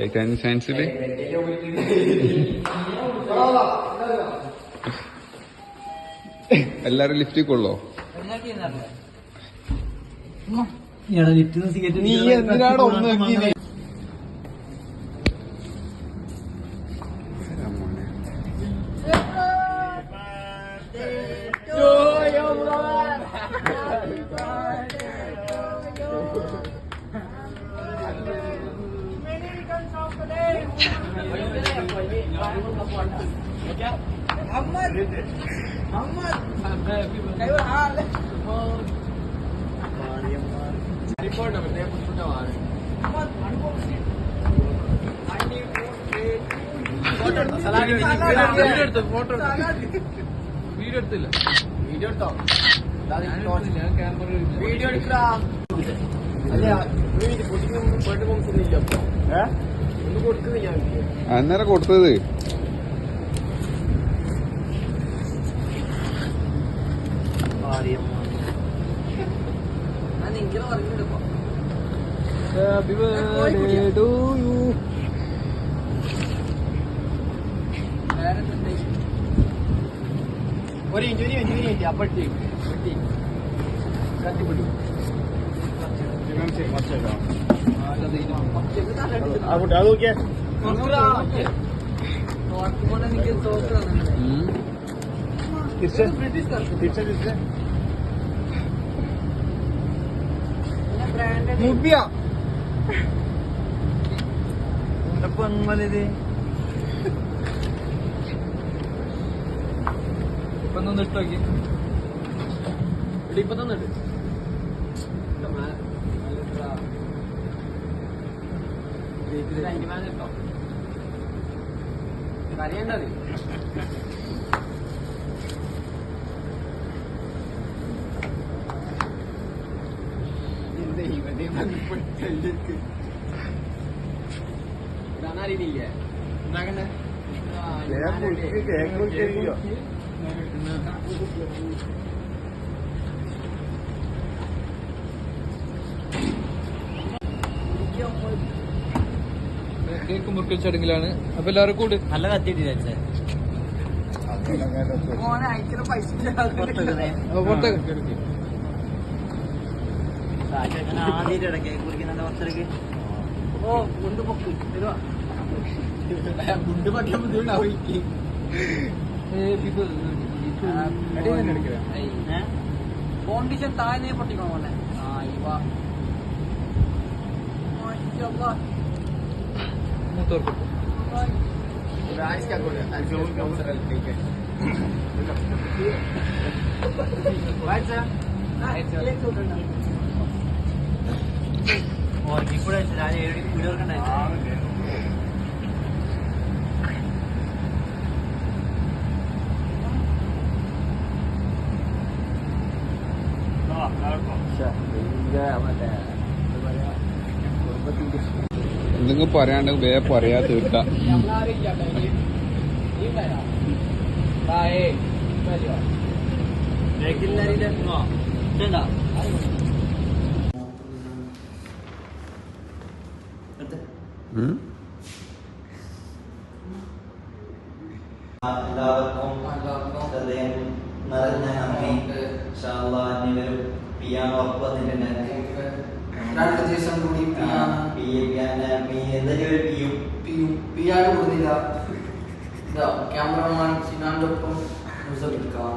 Like and സയൻസിൽ എല്ലാരും ലിഫ്റ്റിൽ കൊള്ളോ നീ എന്തിനാണ് ഒന്ന് വീഡിയോ എടുത്തില്ല വീഡിയോ എടുത്തോ വീഡിയോ എടുക്കാ അന്നേരം കൊടുത്തത്. ഞാൻ നിങ്ങളെ പറഞ്ഞിട്ടിപ്പോ ഹാപ്പി ബർത്ത്ഡേ ടു യു വേറെ ഒരു മിനിറ്റ് ഒരു മിനിറ്റ് ഒരു മിനിറ്റ് അപ്പട്ടി കത്തിപ്പിടി അത് നോക്കിയേ എനിക്ക് തോക്കുന്നുണ്ട് തിരിച്ച് തിരിച്ച് തിരിച്ച് മുബിയ പൊങ്ങലിത് ഇപ്പൊ ഒന്ന് ഇട്ടോക്കി ഇപ്പൊ തന്നിട്ട് കരയേണ്ടത് കേക്ക് മുറിക്കൽ ചടങ്ങിലാണ്. അപ്പൊ എല്ലാവരും കൂടി. നല്ല കത്തിയിട്ടില്ല പുറത്തേക്ക് കോണ്ടീഷൻ താഴെ പൊട്ടിക്കണോ പോലെ ആ ഇവ മൂത്തോർക്കും എന്തെങ്കിലും പറയാണ്ട് വേ പറയാ തീർക്കാം ഉം? എല്ലാവർക്കും ഹൃദയം നിറഞ്ഞ നന്ദി. ഇൻഷാല്ലാ ഇനി വരും പിയാനോ ഉറപ്പ് വന്നിട്ടുണ്ട് രണ്ട് ദിവസം കൂടി പി പിയാനോ പി എന്തൊക്കെ ഒരു പിയും പിയാട് കൊടുത്തില്ല? ഇതാ ക്യാമറമാൻ സിനാന്റെ ഒപ്പം ന്യൂസ് എടുക്കാം.